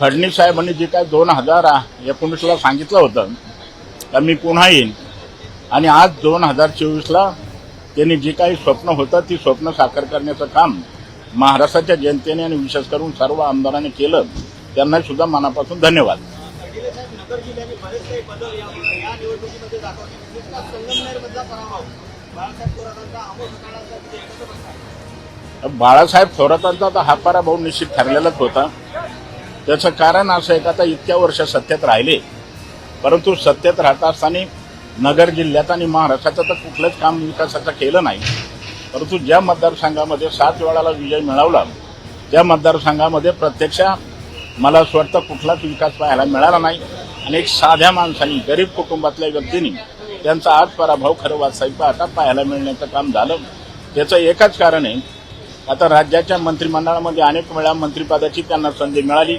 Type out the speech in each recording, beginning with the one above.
फडणवीस साहेबांनी जे काय दोन हजार एकोणीसला सांगितलं होतं तर मी पुन्हा येईन. आणि आज दोन हजार चोवीसला त्यांनी जे काही स्वप्न होतं ती स्वप्न साकार करण्याचं काम महाराष्ट्राच्या जनतेने आणि विशेष करून सर्व आमदारांनी केलं. त्यांना सुद्धा मनापासून धन्यवाद. बाळासाहेब बाळासाहेब थोरातांचा तर हा पराभव निश्चित ठरलेलाच होता. त्याचं कारण असं आहे का आता इतक्या वर्ष सत्तेत राहिले. परंतु सत्तेत राहता असताना नगर जिल्ह्यात आणि महाराष्ट्राचं तर कुठलंच काम विकासाचं केलं नाही. परंतु ज्या मतदारसंघामध्ये सात वेळाला विजय मिळवला त्या मतदारसंघामध्ये प्रत्यक्ष मला असं वाटतं कुठलाच विकास पाहायला मिळाला नाही. आणि एक साध्या माणसांनी गरीब कुटुंबातल्या व्यक्तींनी त्यांचा आज पराभव खरं वास्तविक आता पाहायला मिळण्याचं काम झालं. त्याचं एकच कारण आहे आता राज्याच्या मंत्रिमंडळामध्ये अनेक वेळा मंत्रिपदाची त्यांना संधी मिळाली.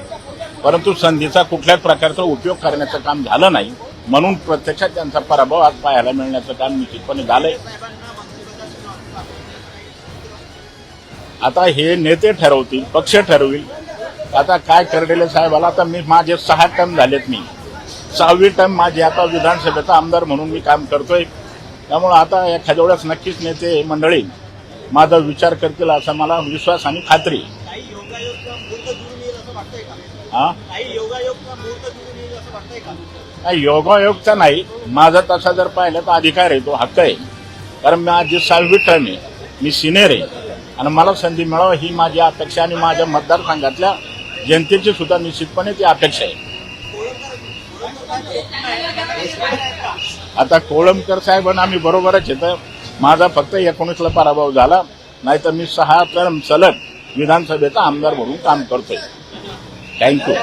परंतु संधीचा कुठल्याच प्रकारचा उपयोग करण्याचं काम झालं नाही. म्हणून प्रत्यक्षात त्यांचा पराभव आज पाहायला मिळण्याचं काम निश्चितपणे झालंय. आता हे नेते ठरवतील पक्ष ठरविल. आता काय करडेले साहेबाला? आता मी माझे सहा टर्म झालेत मी. सहावी टर्म माझी आता विधानसभेचा आमदार म्हणून मी काम करतोय. त्यामुळं आता एखाद्या वेळेस नक्कीच नेते मंडळी माझा विचार करतील असा मला विश्वास आणि खात्री. हा? नाही, योगायोगचा नाही. माझा तसा जर पाहिलं तर अधिकार आहे तो हक्क आहे. कारण माझी सहावी टर्म आहे मी सिनियर आहे. आणि मला संधी मिळावं ही माझी अपेक्षा आणि माझ्या मतदारसंघातल्या जनतेची सुद्धा निश्चितपणे ती अपेक्षा आहे. आता कोळंबकर साहेबांना आम्ही बरोबरच येतं माझा फक्त एकोणीसला पराभव झाला नाहीतर मी सहा तर सलग विधानसभेचा आमदार म्हणून काम करतोय. थँक्यू